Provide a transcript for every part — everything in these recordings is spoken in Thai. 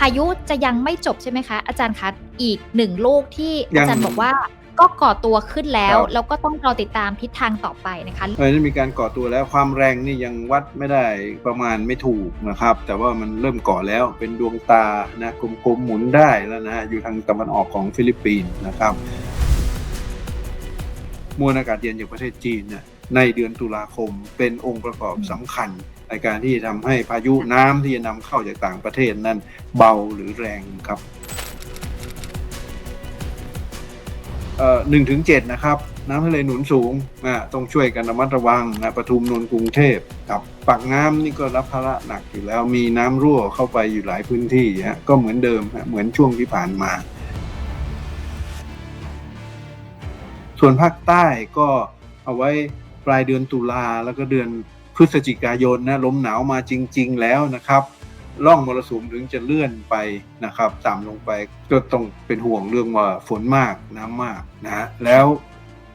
พายุจะยังไม่จบใช่ไหมคะ อาจารย์คะอีกหนึ่งลูกที่ยัอางจารย์บอกว่าก็ก่อตัวขึ้นแล้วครับแล้วก็ต้องรอติดตามทิศทางต่อไปนะคะเออนี่มีการก่อตัวแล้วความแรงนี่ยังวัดไม่ได้ประมาณไม่ถูกนะครับ แต่ว่ามันเริ่มก่อแล้วเป็นดวงตานะกลมๆหมุนได้แล้วนะอยู่ทางตะวันออกของฟิลิปปินส์นะครับมวลอากาศเย็นจากประเทศจีนเนี่ยในเดือนตุลาคมเป็นองค์ประกอบสำคัญ ในการที่จะทำให้พายุน้ำที่จะนำเข้าจากต่างประเทศนั้นเบาหรือแรงครับหนึ่งถึงเจ็ดนะครับ น้ำทะเลหนุนสูงอะต้องช่วยกันระมัดระวังนะปทุมนนท์กรุงเทพกับปากน้ำนี่ก็รับภาระหนักอยู่แล้วมีน้ำรั่วเข้าไปอยู่หลายพื้นที่ฮะก็เหมือนเดิมฮะเหมือนช่วงที่ผ่านมา ส่วนภาคใต้ก็เอาไว้ปลายเดือนตุลาแล้วก็เดือน พฤศจิกายนนะลมหนาวมาจริง ๆ แล้วนะครับร่องมรสุมถึงจะเลื่อนไปนะครับต่ำลงไปก็ต้องเป็นห่วงเรื่องว่าฝนมากน้ำมากนะฮะแล้ว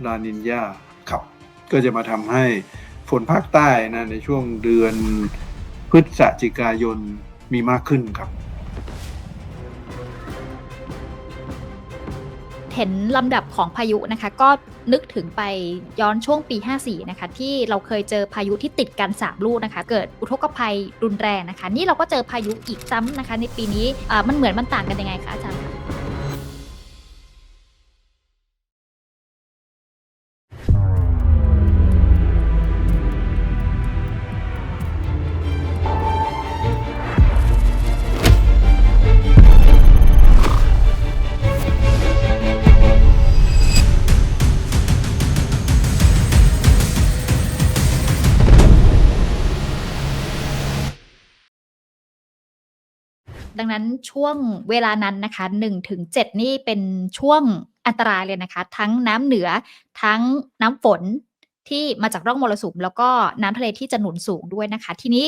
ลานินยาครับ ก็จะมาทำให้ฝนภาคใต้นะในช่วงเดือนพฤศจิกายนมีมากขึ้นครับ เห็นลำดับของพายุนะคะ ก็นึกถึงไปย้อนช่วงปี 54 นะคะ ที่เราเคยเจอพายุที่ติดกัน 3 ลูกนะคะ เกิดอุทกภัยรุนแรงนะคะ นี่เราก็เจอพายุอีกซ้ำนะคะ ในปีนี้มันเหมือนมันต่างกันยังไงคะอาจารย์ นั้นช่วงเวลานั้นนะคะ1ถึง7นี่เป็นช่วงอันตรายเลยนะคะ ทั้งน้ำเหนือทั้งน้ำฝนที่มาจากร่องมรสุมแล้วก็น้ำทะเลที่จะหนุนสูงด้วยนะคะ ทีนี้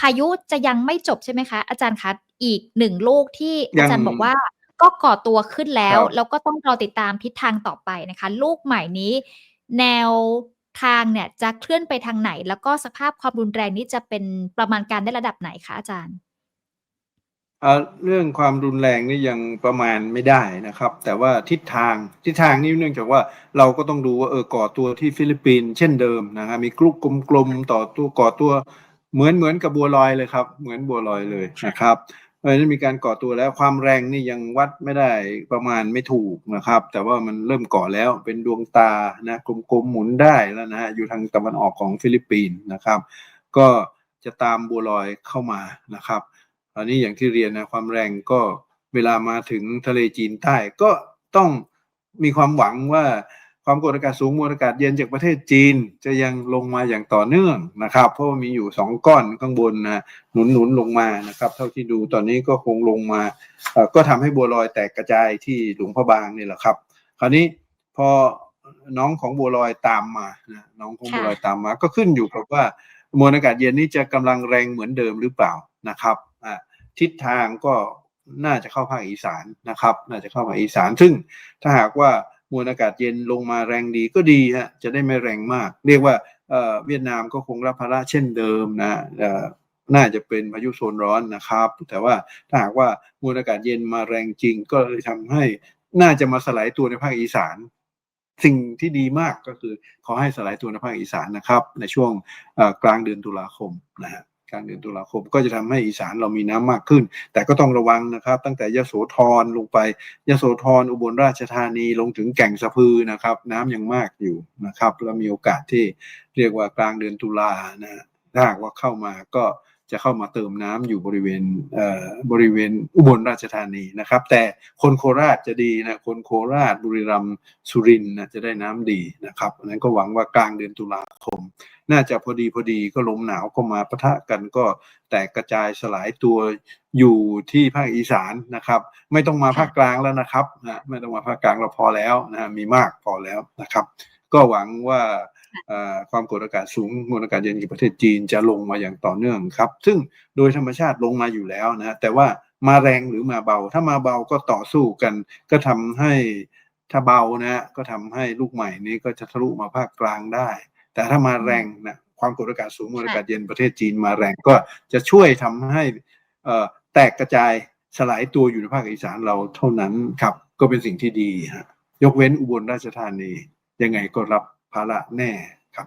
พายุจะยังไม่จบใช่ไหมคะ อาจารย์คะอีกหนึ่งลูกที่ยัอางจารย์บอกว่าก็ก่อตัวขึ้นแล้วครับแล้วก็ต้องรอติดตามทิศทางต่อไปนะคะ ลูกใหม่นี้ แนวทางเนี่ยจะเคลื่อนไปทางไหน แล้วก็สภาพความรุนแรงนี้จะเป็นประมาณการได้ระดับไหนคะอาจารย์ เรื่องความรุนแรงนี่ยังประมาณไม่ได้นะครับ แต่ว่าทิศทางทิศทางนี่เนื่องจากว่าเราก็ต้องดูว่าเออก่อตัวที่ฟิลิปปินส์เช่นเดิมนะฮะมีกลุ่มกลมๆต่อตัวก่อตัวเหมือนเหมือนกับบัวลอยเลยครับ เหมือนบัวลอยเลยนะครับเพราะฉะนั้นมีการก่อตัวแล้วความแรงนี่ยังวัดไม่ได้ประมาณไม่ถูกนะครับ แต่ว่ามันเริ่มก่อแล้วเป็นดวงตานะกลมๆหมุนได้แล้วนะฮะอยู่ทางตะวันออกของฟิลิปปินส์นะครับ ก็จะตามบัวลอยเข้ามานะครับ อันนี้อย่างที่เรียนนะความแรงก็เวลามาถึงทะเลจีนใต้ก็ต้องมีความหวังว่าความกดอากาศสูงมวลอากาศเย็นจากประเทศจีน จะยังลงมาอย่างต่อเนื่องนะครับ เพราะามีอยู่สองก้อนข้างบนนะหนุนหนุนลงมานะครับ เท่าที่ดูตอนนี้ก็คงลงมาก็ทำให้บัวลอยแตกกระจายที่หลวงพระบางนี่แหละครับ คราวนี้พอน้องของบัวลอยตามมานะน้องของบัวลอยตามมา ก็ขึ้นอยู่กับว่ามวลอากาศเย็นนี้จะกำลังแรงเหมือนเดิมหรือเปล่านะครับ ทิศทางก็น่าจะเข้าภาคอีสานนะครับ น่าจะเข้าภาคอีสาน ซึ่งถ้าหากว่ามวลอากาศเย็นลงมาแรงดีก็ดีฮะจะได้ไม่แรงมาก เรียกว่าเวียดนามก็คงรับภาระเช่นเดิมนะน่าจะเป็นพายุโซนร้อนนะครับ แต่ว่าถ้าหากว่ามวลอากาศเย็นมาแรงจริง ก็เลยทำให้น่าจะมาสลายตัวในภาคอีสาน สิ่งที่ดีมากก็คือขอให้สลายตัวในภาคอีสานนะครับ ในช่วงกลางเดือนตุลาคมนะฮะ กลางเดือนตุลาคมก็จะทำให้อีสานเรามีน้ำมากขึ้น แต่ก็ต้องระวังนะครับ ตั้งแต่ยโสธรลงไปยโสธรอุบลราชธานีลงถึงแก่งสะพือนะครับ น้ำยังมากอยู่นะครับ แล้วมีโอกาสที่เรียกว่ากลางเดือนตุลานะถ้าหากว่าเข้ามาก็จะเข้ามาเติมน้ำอยู่บริเวณเอ่อบริเวณอุบลราชธานีนะครับ แต่คนโคราชจะดีนะคนโคราชบุรีรัมย์สุรินทร์นะจะได้น้ำดีนะครับอันนั้นก็หวังว่ากลางเดือนตุลาคม น่าจะพอดีพอดีก็ลมหนาวก็มาปะทะกันก็แตกกระจายสลายตัวอยู่ที่ภาคอีสานนะครับ ไม่ต้องมาภาคกลางแล้วนะครับนะไม่ต้องมาภาคกลางเราพอแล้วนะมีมากพอแล้วนะครับ ก็หวังว่าเอ่อความกดอากาศสูงมวลอากาศเย็นจากประเทศจีนจะลงมาอย่างต่อเนื่องครับ ซึ่งโดยธรรมชาติลงมาอยู่แล้วนะแต่ว่ามาแรงหรือมาเบา ถ้ามาเบาก็ต่อสู้กัน ก็ทำให้ถ้าเบานะก็ทำให้ลูกใหม่นี้ก็จะทะลุมาภาคกลางได้ แต่ถ้ามาแรงนะความกดอากาศสูงมวลอากาศเย็นประเทศจีนมาแรงก็จะช่วยทำให้เอ่อแตกกระจายสลายตัวอยู่ในภาคอีสานเราเท่านั้นครับ ก็เป็นสิ่งที่ดีฮะยกเว้นอุบลราชธานี ยังไงก็รับภาระแน่ครับ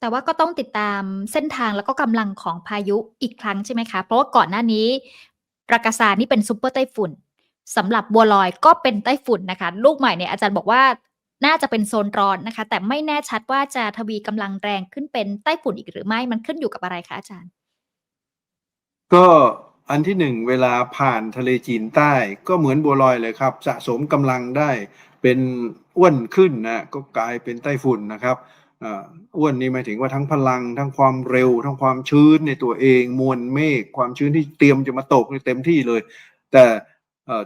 แต่ว่าก็ต้องติดตามเส้นทางแล้วก็กำลังของพายุอีกครั้งใช่ไหมคะ เพราะว่าก่อนหน้านี้รากาซานี่เป็นซูเปอร์ไต้ฝุ่นสำหรับบัวลอยก็เป็นไต้ฝุ่นนะคะ ลูกใหม่เนี่ยอาจารย์บอกว่า น่าจะเป็นโซนร้อนนะคะ แต่ไม่แน่ชัดว่าจะทวีกำลังแรงขึ้นเป็นไต้ฝุ่นอีกหรือไม่มันขึ้นอยู่กับอะไรคะอาจารย์ ก็อันที่หนึ่งเวลาผ่านทะเลจีนใต้ก็เหมือนบัวลอยเลยครับ สะสมกำลังได้เป็นอ้วนขึ้นนะก็กลายเป็นไต้ฝุ่นนะครับอ่าอ้วนนี่หมายถึงว่าทั้งพลัง ทั้งความเร็ว ทั้งความชื้นในตัวเอง มวลเมฆความชื้นที่เตรียมจะมาตกนี่เต็มที่เลย แต่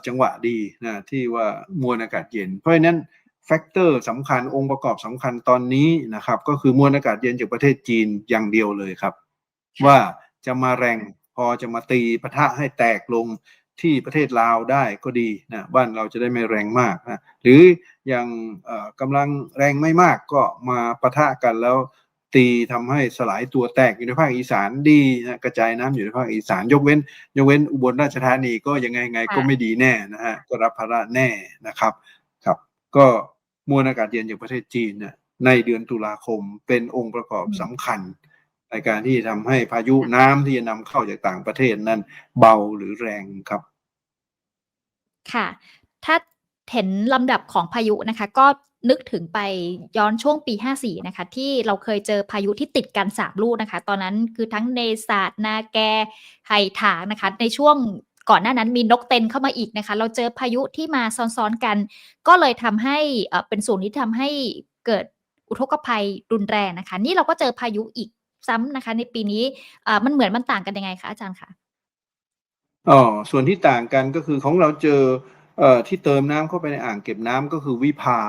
จังหวะดีนะที่ว่ามวลอากาศเย็น เพราะฉะนั้น แฟกเตอร์สำคัญองค์ประกอบสำคัญตอนนี้นะครับ ก็คือมวลอากาศเย็นจากประเทศจีนอย่างเดียวเลยครับ ว่าจะมาแรงพอจะมาตีปะทะให้แตกลงที่ประเทศลาวได้ก็ดีนะบ้านเราจะได้ไม่แรงมากนะหรือยังกำลังแรงไม่มากก็มาปะทะกันแล้วตีทำให้สลายตัวแตกอยู่ในภาคอีสานดีนะกระจายน้ำอยู่ในภาคอีสานยกเว้น ยกเว้นอุบลราชธานีก็ยังไงไงก็ไม่ดีแน่นะฮะก็รับภาระแน่นะครับครับ ก็ มวลอากาศเย็นจากประเทศจีนเนี่ยในเดือนตุลาคมเป็นองค์ประกอบสำคัญ ในการที่ทำให้พายุน้ำที่จะนำเข้าจากต่างประเทศนั้นเบาหรือแรงครับ ค่ะ ถ้าเห็นลำดับของพายุนะคะ ก็นึกถึงไปย้อนช่วงปี 54 นะคะ ที่เราเคยเจอพายุที่ติดกัน 3 ลูกนะคะ ตอนนั้นคือทั้งเนศาสนาแกไหถางนะคะ ในช่วง ก่อนหน้านั้นมีนกเต็นเข้ามาอีกนะคะ เราเจอพายุที่มาซ้อนๆกัน ก็เลยทำให้เป็นส่วนที่ทำให้เกิดอุทกภัยรุนแรงนะคะ นี่เราก็เจอพายุอีกซ้ำนะคะ ในปีนี้มันเหมือนมันต่างกันยังไงคะอาจารย์คะอ๋อส่วนที่ต่างกันก็คือของเราเจอเอ่อที่เติมน้ำเข้าไปในอ่างเก็บน้ำก็คือวิภา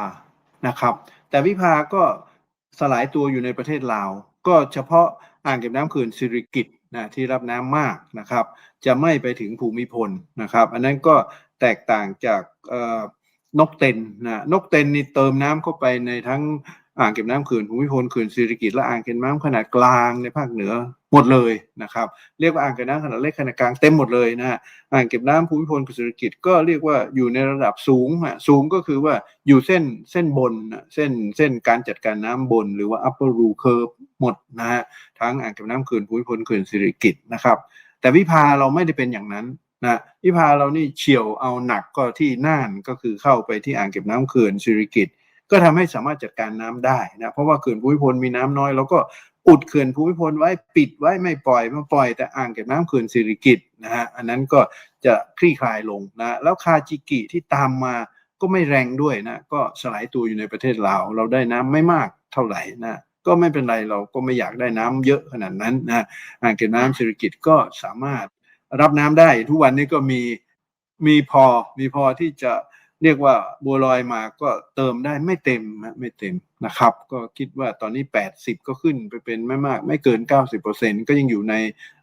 นะครับ แต่วิภาก็สลายตัวอยู่ในประเทศลาว ก็เฉพาะอ่างเก็บน้ำเขื่อนสิริกิต นะที่รับน้ำมากนะครับ จะไม่ไปถึงภูมิพลนะครับ อันนั้นก็แตกต่างจากนกเต็นนะนกเต็นนี่เติมน้ำเข้าไปในทั้ง อ่างเก็บน้ำเขื่อนภูมิพลเขื่อนสิริกิตและอ่างเก็บน้ำขนาดกลางในภาคเหนือหมดเลยนะครับ เรียกว่าอ่างเก็บน้ำขนาดเล็กขนาดกลางเต็มหมดเลยนะฮะอ่างเก็บน้ำภูมิพลกับเศรษฐกิจก็เรียกว่าอยู่ในระดับสูงฮะสูงก็คือว่าอยู่เส้นเส้นบนเส้นเส้นการจัดการน้ำบน หรือว่า upper rule curve หมดนะฮะทั้งอ่างเก็บน้ำเขื่อนภูมิพลเขื่อนสิริกิตนะครับ แต่วิภาเราไม่ได้เป็นอย่างนั้นนะวิภาเรานี่เฉียวเอาหนักก็ที่น่านก็คือเข้าไปที่อ่างเก็บน้ำเขื่อนสิริกิต ก็ทำให้สามารถจัดการน้ำได้นะเพราะว่าเขื่อนภูมิพลมีน้ำน้อยเราก็อุดเขื่อนภูมิพลไว้ปิดไว้ไม่ปล่อยมาปล่อยแต่อ่างเก็บน้ำเขื่อนสิริกิตนะฮะอันนั้นก็จะคลี่คลายลงนะแล้วคาจิกิที่ตามมาก็ไม่แรงด้วยนะก็สลายตัวอยู่ในประเทศลาวเราได้น้ำไม่มากเท่าไหร่นะก็ไม่เป็นไรเราก็ไม่อยากได้น้ำเยอะขนาดนั้นนะอ่างเก็บน้ำสิริกิตก็สามารถรับน้ำได้ ทุกวันนี้ก็มีมีพอมีพอที่จะ เรียกว่าบัวลอยมาก็เติมได้ไม่เต็มนะไม่เต็มนะครับ ก็คิดว่าตอนนี้ 80 ก็ขึ้นไปเป็นไม่มาก ไม่เกิน 90%ก็ยังอยู่ใน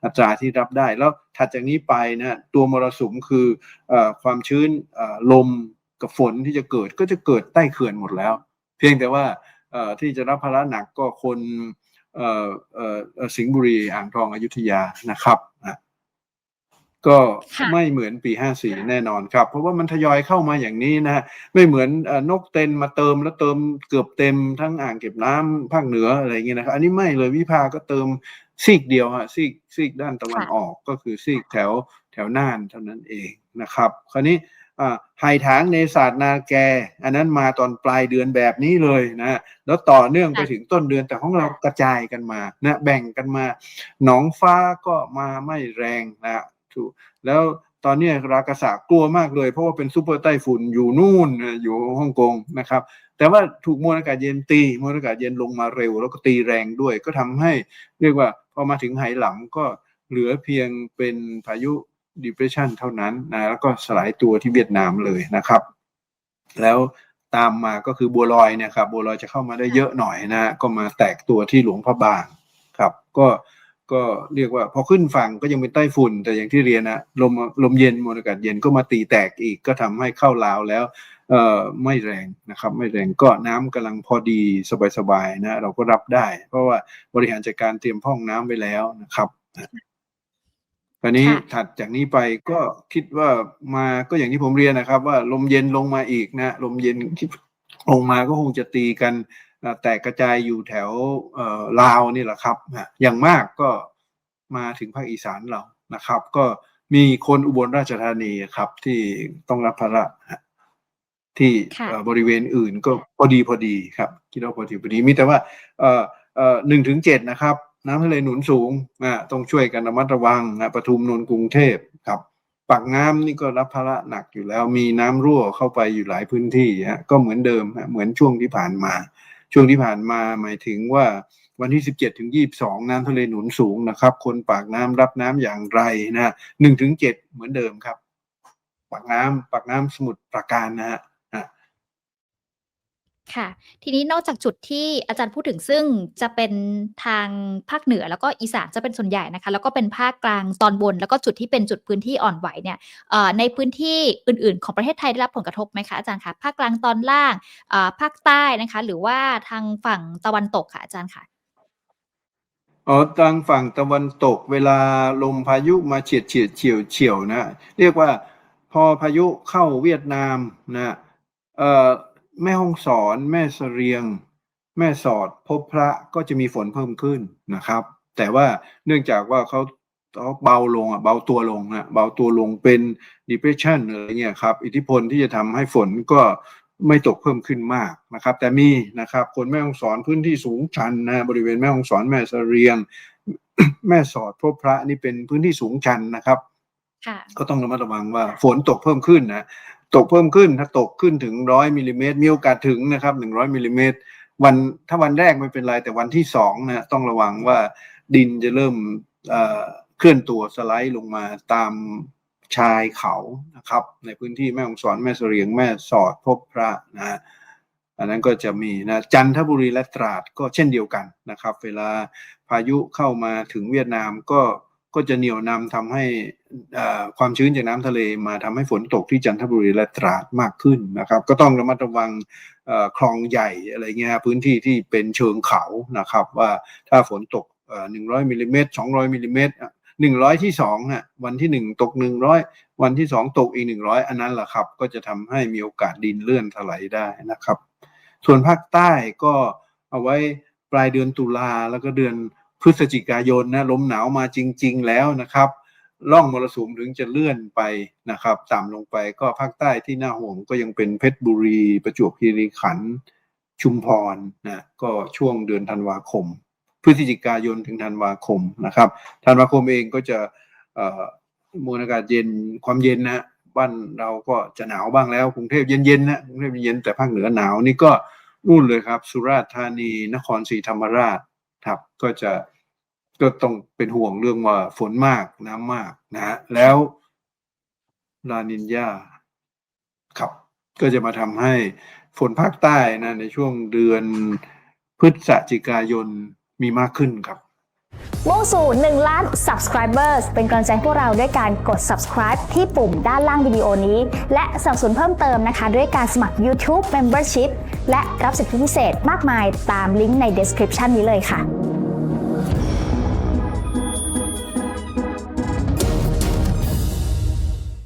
อัตราที่รับได้ แล้วถัดจากนี้ไปนะตัวมรสุมคืออความชื้นลมกับฝนที่จะเกิดก็จะเกิดใต้เขื่อนหมดแล้ว เพียงแต่ว่าที่จะรับภาระหนักก็คนสิงห์บุรีอ่างทองอยุธยานะครับนะ ก็ค่ะไม่เหมือนปี 54 แน่นอนครับ เพราะว่ามันทยอยเข้ามาอย่างนี้นะฮะไม่เหมือนเอ่อนกเต็นมาเติมแล้วเติมเกือบเต็มทั้งอ่างเก็บน้ำภาคเหนืออะไรอย่างเงี้ยนะครับอันนี้ไม่เลยวิภาก็เติมซีกเดียวฮะซีกซีกด้านตะวันออกก็คือซีกแถวแถวน่านเท่านั้นเองนะครับ คราวนี้อ่าไฮถางในศาสตร์นาแก อันนั้นมาตอนปลายเดือนแบบนี้เลยนะฮะแล้วต่อเนื่องไปถึงต้นเดือนแต่ของเรากระจายกันมานะแบ่งกันมา หนองฟ้าก็มาไม่แรงนะ ถูกแล้วตอนนี้รากาศากลัวมากเลย เพราะว่าเป็นซูเปอร์ไต้ฝุ่นอยู่นู่นอยู่ฮ่องกงนะครับ แต่ว่าถูกมวลอากาศเย็นตีมวลอากาศเย็นลงมาเร็ว แล้วก็ตีแรงด้วย ก็ทำให้เรียกว่าพอมาถึงไหหลำก็เหลือเพียงเป็นพายุ depression เท่านั้นนะแล้วก็สลายตัวที่เวียดนามเลยนะครับ แล้วตามมาก็คือบัวลอยเนี่ยครับบัวลอยจะเข้ามาได้เยอะหน่อยนะก็มาแตกตัวที่หลวงพระบางครับ ก็ ก็เรียกว่าพอขึ้นฝั่งก็ยังเป็นไต้ฝุ่น แต่อย่างที่เรียนนะลมลมเย็นมวลอากาศเย็นก็มาตีแตกอีกก็ทำให้เข้าลาวแล้วเอ่อไม่แรงนะครับ ไม่แรงก็น้ำกำลังพอดีสบายๆนะ เราก็รับได้ เพราะว่าบริหารจัดการเตรียมพร่องน้ำไปแล้วนะครับคราวนี้ค่ะถัดจากนี้ไปก็คิดว่ามาก็อย่างที่ผมเรียนนะครับ ว่าลมเย็นลงมาอีกนะ ลมเย็นที่ลงมาก็คงจะตีกันอ่า แตกกระจายอยู่แถวเอ่อลาวนี่แหละครับนะอย่างมากก็มาถึงภาคอีสานเรานะครับ ก็มีคนอุบลราชธานีครับที่ต้องรับภาระฮะที่ค่ะเอ่อบริเวณอื่นก็พอดีพอดีครับคิดว่าพอดีพอดีมีแต่ว่าเอ่อเอ่อหนึ่งถึงเจ็ดนะครับ น้ำทะเลหนุนสูงอ่าต้องช่วยกันระมัดระวังนะปทุมนนท์กรุงเทพครับปากน้ำนี่ก็รับภาระหนักอยู่แล้ว มีน้ำรั่วเข้าไปอยู่หลายพื้นที่ฮะก็เหมือนเดิมฮะเหมือนช่วงที่ผ่านมา ช่วงที่ผ่านมาหมายถึงว่าวันที่ 17 ถึง 22 น้ำทะเลหนุนสูงนะครับ คนปากน้ำรับน้ำอย่างไรนะหนึ่งถึงเจ็ดเหมือนเดิมครับ ปากน้ำปากน้ำสมุทรปราการนะฮะ ค่ะ ทีนี้นอกจากจุดที่อาจารย์พูดถึงซึ่งจะเป็นทางภาคเหนือ แล้วก็อีสานจะเป็นส่วนใหญ่นะคะ แล้วก็เป็นภาคกลางตอนบน แล้วก็จุดที่เป็นจุดพื้นที่อ่อนไหวเนี่ยในพื้นที่อื่น ๆ ของประเทศไทยได้รับผลกระทบไหมคะอาจารย์คะภาคกลางตอนล่างภาคใต้นะคะ หรือว่าทางฝั่งตะวันตกค่ะอาจารย์ค่ะอ๋อทางฝั่งตะวันตกเวลาลมพายุมาเฉียดเฉียดเฉียวเฉียวนะ เรียกว่าพอพายุเข้าเวียดนามนะเอ่อ แม่ฮ่องสอน แม่เสรียง แม่สอดพบพระก็จะมีฝนเพิ่มขึ้นนะครับ แต่ว่าเนื่องจากว่าเขาเขาเบาลงอะเบาตัวลงนะเบาตัวลงเป็น depression อะไรเงี้ยครับ อิทธิพลที่จะทำให้ฝนก็ไม่ตกเพิ่มขึ้นมากนะครับ แต่มีนะครับคนแม่ฮ่องสอนพื้นที่สูงชันนะบริเวณแม่ฮ่องสอนแม่เสรียง แม่สอดพบพระนี่เป็นพื้นที่สูงชันนะครับค่ะก็ต้องระมัดระวังว่าฝนตกเพิ่มขึ้นนะ ตกเพิ่มขึ้นถ้าตกขึ้นถึงร้อยมิลลิเมตรมีโอกาสถึงนะครับหนึ่งร้อยมิลลิเมตรวันถ้าวันแรกไม่เป็นไรแต่วันที่สองนะต้องระวังว่าดินจะเริ่มเอ่อเคลื่อนตัวสไลด์ลงมาตามชายเขานะครับ ในพื้นที่แม่ฮ่องสอนแม่เสรียงแม่สอดพบพระนะอันนั้นก็จะมีนะจันทบุรีและตราดก็เช่นเดียวกันนะครับ เวลาพายุเข้ามาถึงเวียดนามก็ ก็จะเหนี่ยวนำทำให้ความชื้นจากน้ำทะเลมาทำให้ฝนตกที่จันทบุรีและตราดมากขึ้นนะครับ ก็ต้องระมัดระวังคลองใหญ่อะไรเงี้ยพื้นที่ที่เป็นเชิงเขานะครับ ว่าถ้าฝนตกหนึ่งร้อยมิลลิเมตรสองร้อยมิลลิเมตรหนึ่งร้อยที่สองอะวันที่หนึ่งตกหนึ่งร้อยวันที่สองตกอีกหนึ่งร้อยอันนั้นแหละครับ ก็จะทำให้มีโอกาสดินเลื่อนถลายได้นะครับ ส่วนภาคใต้ก็เอาไว้ปลายเดือนตุลาแล้วก็เดือน พฤศจิกายนนะลมหนาวมาจริง ๆ แล้วนะครับร่องมรสุมถึงจะเลื่อนไปนะครับต่ำลงไปก็ภาคใต้ที่น่าห่วงก็ยังเป็นเพชรบุรี ประจวบคีรีขันธ์ชุมพรนะก็ช่วงเดือนธันวาคม พฤศจิกายนถึงธันวาคมนะครับธันวาคมเองก็จะมวลอากาศเย็นความเย็นนะบ้านเราก็จะหนาวบ้างแล้วกรุงเทพเย็นๆนะกรุงเทพเย็นแต่ภาคเหนือหนาวนี่ก็นู่นเลยครับ สุราษฎร์ธานีนครศรีธรรมราช ครับก็จะก็ต้องเป็นห่วงเรื่องว่าฝนมากน้ำมากนะฮะแล้วลานินยาครับก็จะมาทำให้ฝนภาคใต้นะในช่วงเดือนพฤศจิกายนมีมากขึ้นครับ มุ่งสู่ 1 ล้าน subscribers เป็นกำลังใจพวกเราด้วยการกด subscribe ที่ปุ่มด้านล่างวิดีโอนี้ และสนับสนุนเพิ่มเติมนะคะ ด้วยการสมัคร YouTube Membership และรับสิทธิพิเศษมากมายตามลิงก์ใน description นี้เลยค่ะ